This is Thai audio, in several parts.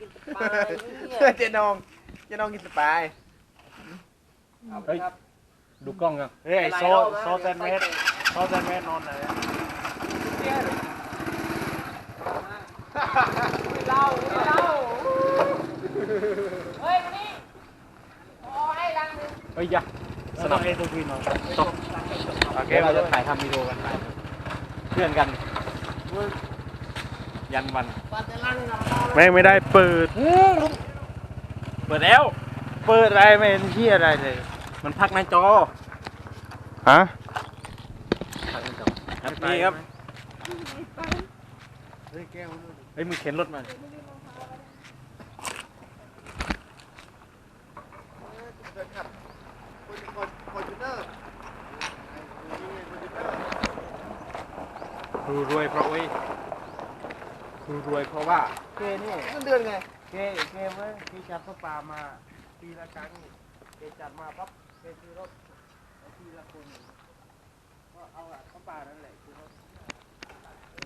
กินปลาอะไรเนี่ยเจนองเจนองกินสปายเอาไปครับดูกล้องยังเฮ้ยไอ้โซโซแซนเมสโซแซนเมสนอนไหนอะเนี่ยไม่เล่าไม่เล่าเฮ้ยมานี่ขอให้รังหนึงเฮ้ยอยะสนับเอตูพีนอนตกโอเคเดี๋ยวเราเราจะจะถ่ายทำวิดีโอกันไปเพื่อนกัน ยันวันปัดจะรังนะแม่งไม่ได้เปิด เปิดแล้ว เปิดอะไรไม่เห็นที่อะไรเลย มันพักในจอฮะพักในจอครับนี่ครับเฮ้ยแก้วเฮ้ยมึงเข็นรถมาครูรวยเพราะเว้ย ครูรวยเพราะว่าเคนี่เงินเดือนไงเคเคเว้ยเคจัดพระป่ามาปีละครั้งเคจัดมาปั๊บเคซื้อรถแล้วทีละคนก็เอาอะพระป่านั่นแหละคือรถ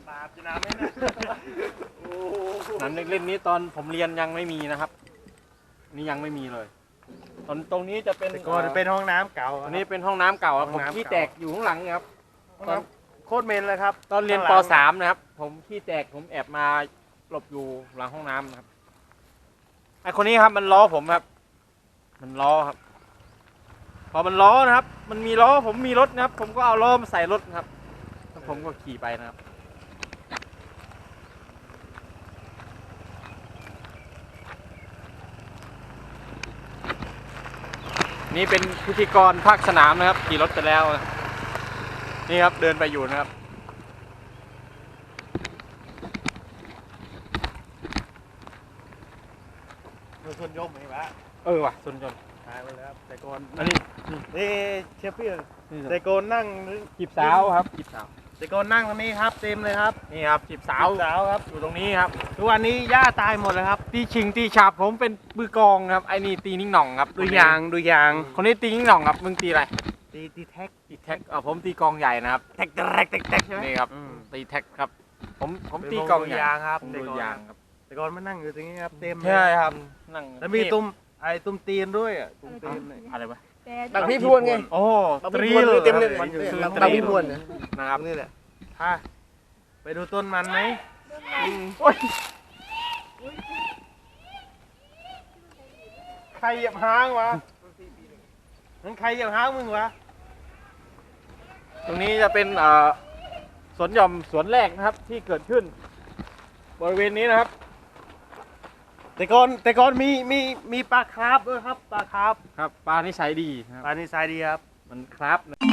บาปจะน้ำไหมนะโอ้หนังเล่นๆนี้ตอนผมเรียนยังไม่มีนะครับ นี่ยังไม่มีเลย ตอนตรงนี้จะเป็นแต่ก่อนเป็นห้องน้ำเก่าอันนี้เป็นห้องน้ำเก่าครับห้ผองมน้ำขี้เก่าแตกอยู่ข้างหลังครับ ห้องน้ำโคตรเมนเลยครับตอนเรียนป ข้างหลัง .3 นะครับ ผมขี้แตกผมแอบมาหลบอยู่หลังห้องน้ำนะครับไอคนนี้ครับมันล้อผมครับ มันล้อครับ พอมันล้อนะครับ มันมีล้อผมมีรถนะครับ ผมก็เอาล้อมาใส่รถนะครับแล้วผมก็ขี่ไปนะครับ นี่เป็นพิธีกรภาคสนามนะครับ ขี่รถไปแล้วนะครับ นี่ครับเดินไปอยู่นะครับรถชนยกไหมวะเออว่ะส่วนยนต์ตายไปแล้วครับแต่ก่อนอันนี้นี่เชฟพี่นี่แต่ก่อนนั่งจีบสาวครับจีบสาวแต่ก่อนนั่งตรงนี้ครับ เต็มเลยครับนี่ครับจีบสาวสาวครับ อยู่ตรงนี้ครับทุกวันนี้หญ้าตายหมดเลยครับ ตีชิงตีฉาบผมเป็นมือกลองครับไอ้นี่ตีนิ่งหน่องครับดูยางดูยาง คนนี้ตีนิ่งหน่องครับมึงตีอะไร ตีตีแท็กตีแท็กอ่าผมตีกลองใหญ่นะครับ แท็กแท็กแท็กแท็กใช่ไหมนี่ครับอืมตีแท็กครับ ผมผมเป็นตีวงกลองใหญ่ยางครับผมแต่ดูก่อนยางครับ แต่ก่อนมานั่งอยู่ตรงนี้ครับเต็มเลยใช่ครับนั่งแล้วมีตุ้มไอ้ตุ้มตีนด้วยอะตุ้มตีนเนี่ยอะไรวะบักพี่พวนไงโอ้บักตรีพี่พวนเลยเต็มเลยมันคือบักตรีพี่พวนนะนะครับนี่แหละพาไปดูต้นมันไหมโอ้ยใครเหยียบหางวะนั่นใครเหยียบหางมึงวะ ตรงนี้จะเป็นเอ่อสวนหย่อมสวนแรกนะครับที่เกิดขึ้น บริเวณนี้นะครับ แต่ก่อนแต่ก่อนมีมีมีปลาคาร์ฟด้วยครับปลาคาร์ฟครับปลานิสัยดีนะครับปลานิสัยดีครับ มันครับ